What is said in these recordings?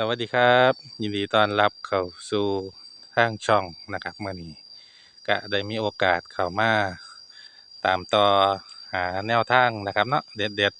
สวัสดีครับ ยินดีต้อนรับเข้าสู่ทางช่องนะครับเมื่อนี้ก็ได้มีโอกาสเข้ามาตามต่อหาแนวทางนะครับเนาะเด็ด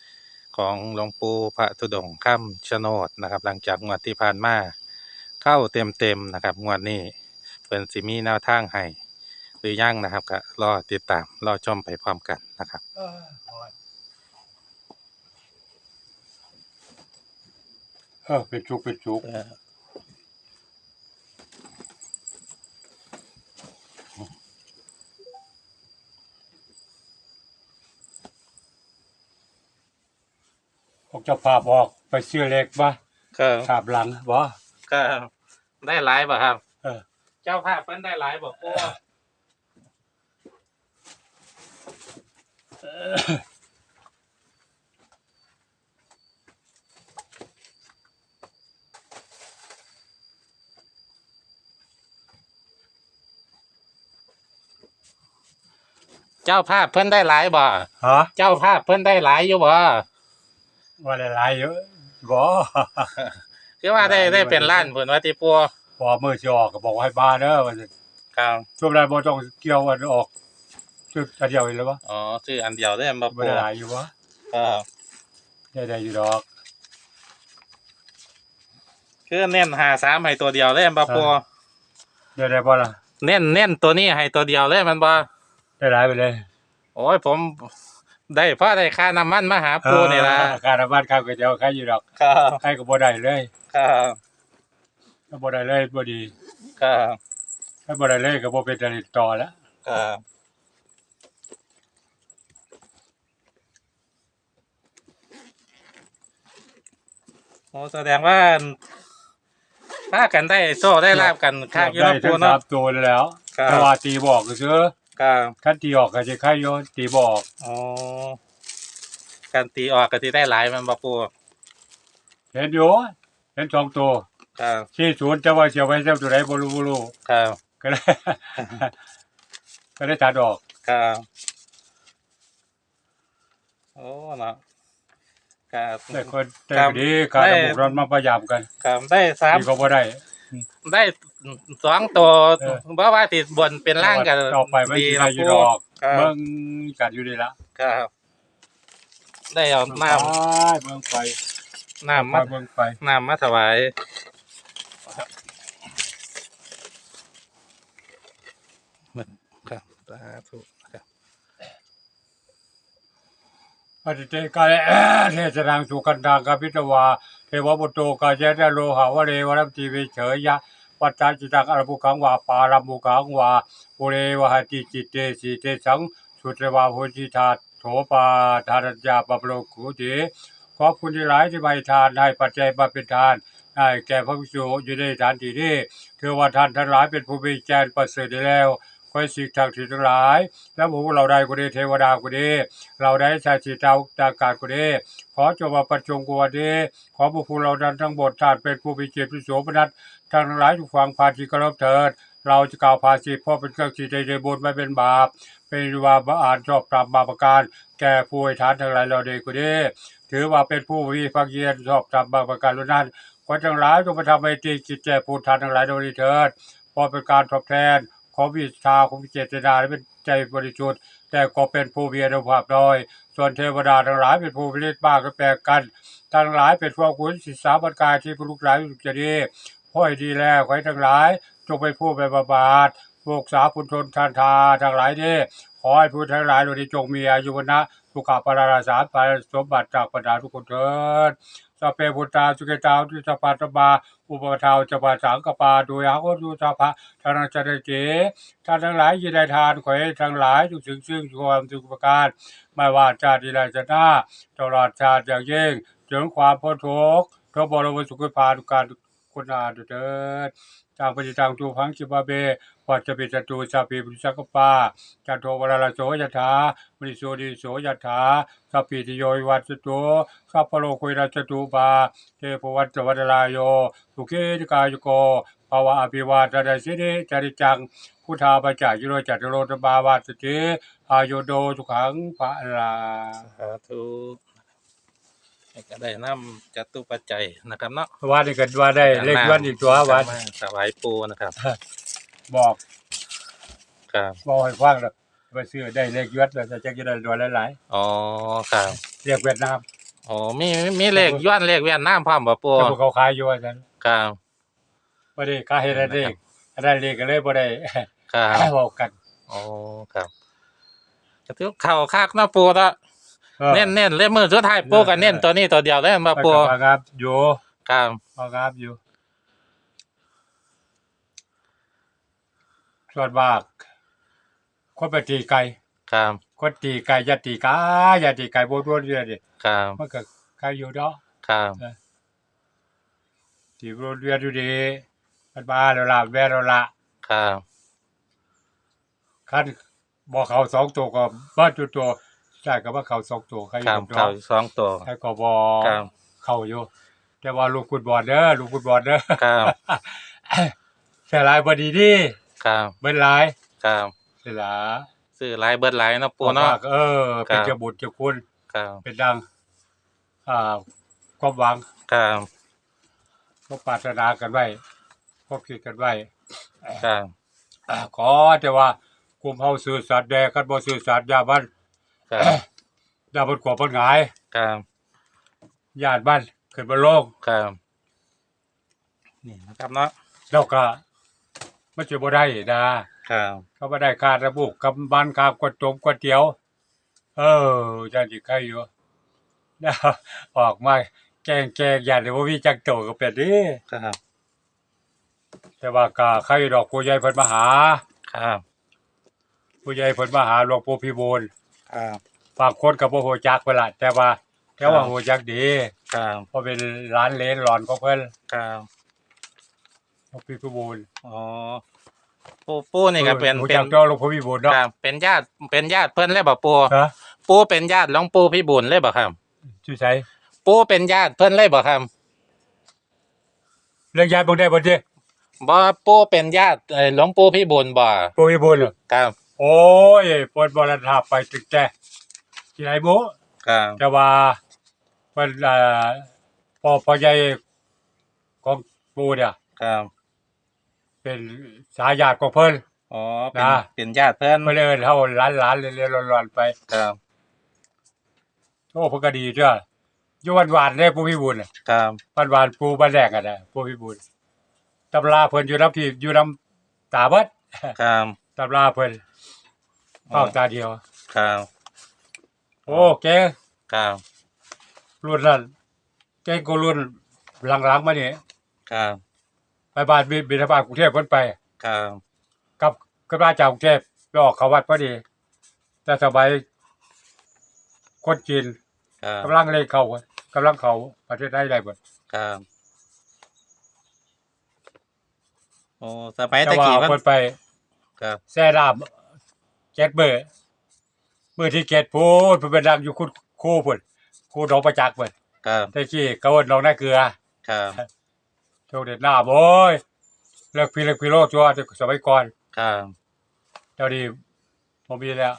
ๆ ของหลวงปู่พระธุดงค์ค่ำชะโนดนะครับ หลังจากงวดที่ผ่านมาเข้าเต็มๆนะครับงวดนี้เป็นสิมีแนวทางให้หรือยังนะครับก็รอติดตามรอชมไปพร้อมกันนะครับ เออเป็นจุกเป็นจุกออกจะพาพออกไปซื้อเล็กบ่ก็ขาบหลังบ่ก็ได้หลายบ่ครับ เออ เจ้าภาพเพิ่นได้หลายบ่ปู่ เจ้าภาพเพิ่นได้หลายบ่ฮะเจ้าภาพเพิ่นได้หลายอยู่บ่ว่าหลายๆเยอะบ่คือว่าได้ได้เป็นล้านเพิ่นว่าติปัวพอมือสิออกก็บอกว่าให้มาเด้อว่าซั่นครับช่วงนั้นบ่ต้องเกี่ยววันออกชุดอันเดียวอีกแล้วบ่อ๋อซื้ออันเดียวได้บ่บ่ปัวได้หลายอยู่บ่ครับได้ได้อยู่ดอกคือเน้น53ให้ตัวเดียวเลยบ่ปัวได้ได้บ่ล่ะเน้นเน้นตัวนี้ให้ตัวเดียวเลยมันบ่ ได้หลายไปเลยโอ้ยผมได้เพราะได้ค่าน้ำมันมาหาปูนี่ล่ะเออการบ้านข้าวก๋วยเตี๋ยวใครอยู่ดอกครับใครก็บ่ได้เลยครับถ้าบ่ได้เลยบ่ดีครับถ้าบ่ได้เลยก็บ่เป็นจะติดต่อแล้วครับโอ้แสดงว่าพากันได้โซ่ได้ลาบกันค่ากิโลได้ปูทั้งสาเนาะมตัวแล้วครับ แต่ว่าตีบอกก็ซื้อ ครับคันตีออกก็สิใครโยนตีบอกอ๋อการตีออกก็ที่ได้หลายมันบ่ปูเห็นอยู่เห็นสองตัวครับที่ศูนย์จะว่าเสียไว้เจ้าตัวไหนบ่รู้บ่รู้ครับก็เลยก็เลยตัดออกครับโอ้เนาะครับแต่คนแต่ครับดีการได้ระบุรันมาพยายามกันครับได้สามนี่ก็บ่ได้ ได้สองตัวเออ เพราะว่าติดบนเป็นล่างกันต่อไปมันดีสิครัได้บอยู่ปูดอกครับเบิ่งกันอยู่นี่ละครับ ได้เอาน้ไปเบิ่งไปำน้ำไปมาเบิ่งไปน้ำมาถวายครับสาธุครับปฏิเตกาเลเทศนังสุกันตังกพิตวา เทวบุตโตกาเจตโลหะวะเรวรัมตีวิเฉยยะวัฏฏาจิตังอรภุขังวาปารัมมุขังวาปุเรวหติจิตเตสีเตสังสุตรวาโพธิธาโถปาธารยาปปโลกุติขอบคุณที่หลายที่ใบทานให้ปัจจัยมาเป็นทานให้แก่พระภิกษุอยู่ในฐานที่นี้เทวท่านทั้งหลายเป็นผู้มีแจนประเสริฐแล้ว คอยสิทธิ์ทางสิทธิ์ทั้งหลาย และหมู่เราได้กุดีเทวดากุดีเราได้ชาติเจ้าตากาศกุดีขอจงมาประชงกุวดีขอบุคคลเรานั้นทั้งบทชาตเป็นผู้มีเกียรติผู้โสมนัสทั้งหลายทุกฟังพาทีกรบเถิดเราจะกล่าวภาษีพ่อเป็นเครื่องสิทธิ์ในบุญไม่เป็นบาป เป็นวาบาอ่านชอบตามบาปประการ แก่ผู้ให้ทานทั้งหลายเราเด็กกุดีถือว่าเป็นผู้มีฟังเยียนชอบตามบาปประการล้วนนั้นขอทั้งหลายจงมาทำให้ตีจิตแก่ผู้ทานทั้งหลายโดยเถิดพอเป็นการตอบแทน ขอวิชาของเจตนาและเป็นใจบริสุทธิ์แต่ก็เป็นผู้มีอนุภาพน้อย ส่วนเทวดาทั้งหลายเป็นผู้มีฤทธิ์มากก็แปลกกัน ทั้งหลายเป็นพวกคุณศิษาบรรกายที่ผู้ลูกหลานสุจะดีพ่อยดีแล้วขอให้ทั้งหลาย จงไปผู้ไปบำบัดพวกสาพุนทนทานทาทั้งหลายนี้ขอให้ผู้ทั้งหลายโดยที่จงมีอายุวนะสุขภาราสารปสมบัติจากบรรดาทุกคนเถิดสเปพุตตาสุเกตาทุสปาตบา อุปทาจะปาสังกปาโดยอาโคตุสาภะทานังจรเจท่านทั้งหลายยินได้ทานขอให้ทั้งหลายทุกสิ่งซึ่งความสุขประการ ไม่ว่าชาติใดจะหน้าตลอดชาติอย่างยิ่งถึงความพ้นทุกข์ทุกบรมสุขภาทุกการคุณาเดิดจางปฏิจังจูพังจิบาเบ ปัจจปิจตูชาปีปุริสักปาจันโทวราลโสยถามริโสดิโสยถาสัพพิติโยวัตสตุสัพพโลกุยรัจตุปาเทพวัตวัตลายโยสุขีติกายุโกภาวะอภิวาทนาสิริจริจังพุทธาปจายุโรจัตโรตบาวาสติอายุโดสุขังพระลาสาธุก็ได้นํจตุปัจจัยนะครับเนาะว่านี่ก็ว่าได้เลขย้อนอีกตัวว่ามาถวายปูนะครับ บอกครับบอกให้ฟังแล้วไปซื้อได้เลขย้อนแล้วจะจะได้รวยหลายอ๋อครับๆเรียกเวียดนามอ๋อมีมีเลขย้อนเลขเวียดนามพร้อมบ่ปูแต่พวกเขาขายอยู่ว่าซั่นครับบ่ได้ขายให้ได้เลขได้เลขก็เลยบ่ได้ ครับ บอกกันอ๋อครับก็ถือเข้าคักเนาะปูเนาะออ เน้นเน้นเลยมือสุดท้ายปูก็เน้นตัวนี้ตัวเดียวเลยมาไปปูกับครับอยู่ครับครับอยู่ ส่วนมากคนไปตีไก่ครับคนตีไก่อย่าตีไก่อย่าตีไก่บ่โดนเรื่อยดิครับมันก็ไก่อยู่เนาะครับตีบ่โดนเรื่อยอยู่ดีมันมาแล้วล่ะแม่แล้วล่ะครับคันบ่เข้าสองตัวก็บ่จุดตัวใช่ก็บ่เข้าสองตัวใครอครัยู่บเข้าเนาะสองตัวใครก็บ่ครับเข้าอยู่ แต่ว่าลูกฟุตบอลเด้อลูกฟุตบอลเด้อครับเสียหลายบ่ดีดี ครับเบิดหลายครับเสียหลายซื้อหลายเบิดหลายเนาะปูเนาะ เออ เป็นครับ เจ้าบุญเจ้าคุณ ครับเป็นดัง อ่า ความหวังครับก็ปรารถนากันไว้ก็คิดกันไว้ ครับอ่าขอแต่ว่ากุมเฮาสื่อสัตย์แดกันบ่สื่อสัตย์อย่ามันครับอย่ามันกลัวมันหงายครับญาติมันขึ้นบ่ลงครับนี่นะครับเนาะแล้วก็ มันสิบ่ได้นะครับเขาบ่ได้ค่าระบุกำบ้านค่ากวดจมกวดเตี๋ยว เออจังสิใครอยู่นะออกมาแกล้งแกล้งญาติบ่มีจักโตก็เป็นเดิครับ แต่ว่าก็ใครดอกผู้ใหญ่เพิ่นมาหา ครับ ผู้ใหญ่เพิ่นมาหาหลวงปู่พิบูลครับบางคนก็บ่ฮู้จักเพิ่นล่ะแต่ว่าแต่ว่าครับฮู้จักดีครับเพราะเป็นหลานเหลนหลอนของเพิ่นครับหลวงปู่พิบูลอ๋อ ปูปูนี่ก็เป็นฮู้เป็จันกเจ้าหลวงปู่พิบูลเนาะครับเป็นญาติเป็นญาติเพิ่นเลยบ่ปูฮะปูเป็นญาติหลวงปู่พิบูลเลยบ่ครับชื่อไสปูเป็นญาติเพิ่นเลยบ่ครับเรื่องยายบ่ได้บ่ติบ่ปูเป็นญาติเอ่อหลวงปู่พิบูลบ่ปู่พิบูลเหรอครับโอ้ยเพิ่นบ่ได้ทาบไปตึกแต่ที่ไหนบ่ครับแต่ว่าเพิ่นอ่าพ่อพ่อใหญ่ของปู่เนี่ยครับ เป็นสายญาติของเพิ่น อ๋อเป็นนะ เป็นญาติเพิ่นเพิ่นเลยเฮาหลานๆเรื่อยๆร้อนๆไป ครับโอ้เพิ่นก็ดีเด้ออยู่หวานๆเด้ปู่พิบูลน่ะครับหวานๆปู่บ้านแรกอะนะปู่พิบูลตำราเพิ่นอยู่นำที่อยู่นำตาเบิดครับตำราเพิ่นเป้าตาเดียว ครับโอ้เก่งครับรุ่นนั้นเก่งกว่ารุ่นหลังๆมานี่ครับไป บ้านบิบิณฑบาตกรุงเทพเพิ่นไปครับกับกับราชจากกรุงเทพไปออกเขาวัดพอดี แต่สมัยคนจีนครับกำลังเลยเข้าอะกำลังเข้าประเทศไทยได้เบิดครับโอ้สมัยแต่ตะว่ากี้มันเพิ่นไปครับ แซ่ดามเจ็ดเบอร์มือที่เจ็ดพูดเพิ่นไปนั่งอยู่คุณครูพุ่นครูหนองประจักษ์เพิ่นครับ แต่กี้ก็ว่าหนองนาเกลือ ครับ โชคเด็ดหน้าโอ้ยเลิกพี่เลิกพี่โลจัวแต่สมัยก่อนครับเดี๋ยวนี้บ่มีแล้ว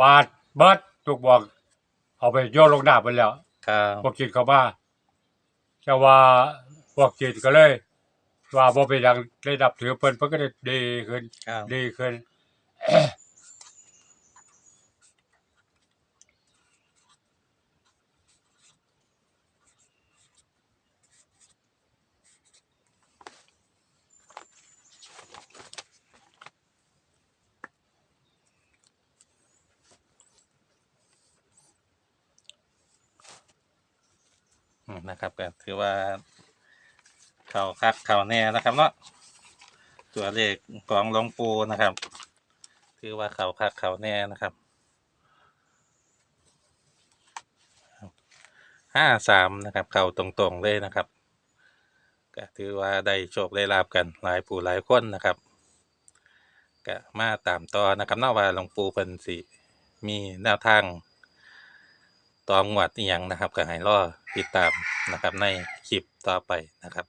บาทเบิดทุกบอก เอาไปโยนลงน้ำไปแล้วครับพวกจีนเข้ามาแต่ว่าพวกจีนก็เลย ว่าบ่เป็นหยังได้นับถือเพิ่นเพิ่นก็ได้ดีขึ้นครับดีขึ้น นะครับก็ถือว่าเข่าคักเข่าแน่นะครับเนาะตัวเลขของหลวงปู่นะครับ ถือว่าเข่าคักเข่าแน่นะครับห้าสามนะครับ เข่าตรงๆเลยนะครับก็ถือว่าได้โชคได้ลาบกันหลายผู้หลายคนนะครับก็มาตามต่อนะครับนอกว่าหลวงปู่เพิ่นสิมีแนวทางตองวดอีหยังนะครับก็ให้รอ ติดตามนะครับในคลิปต่อไปนะครับ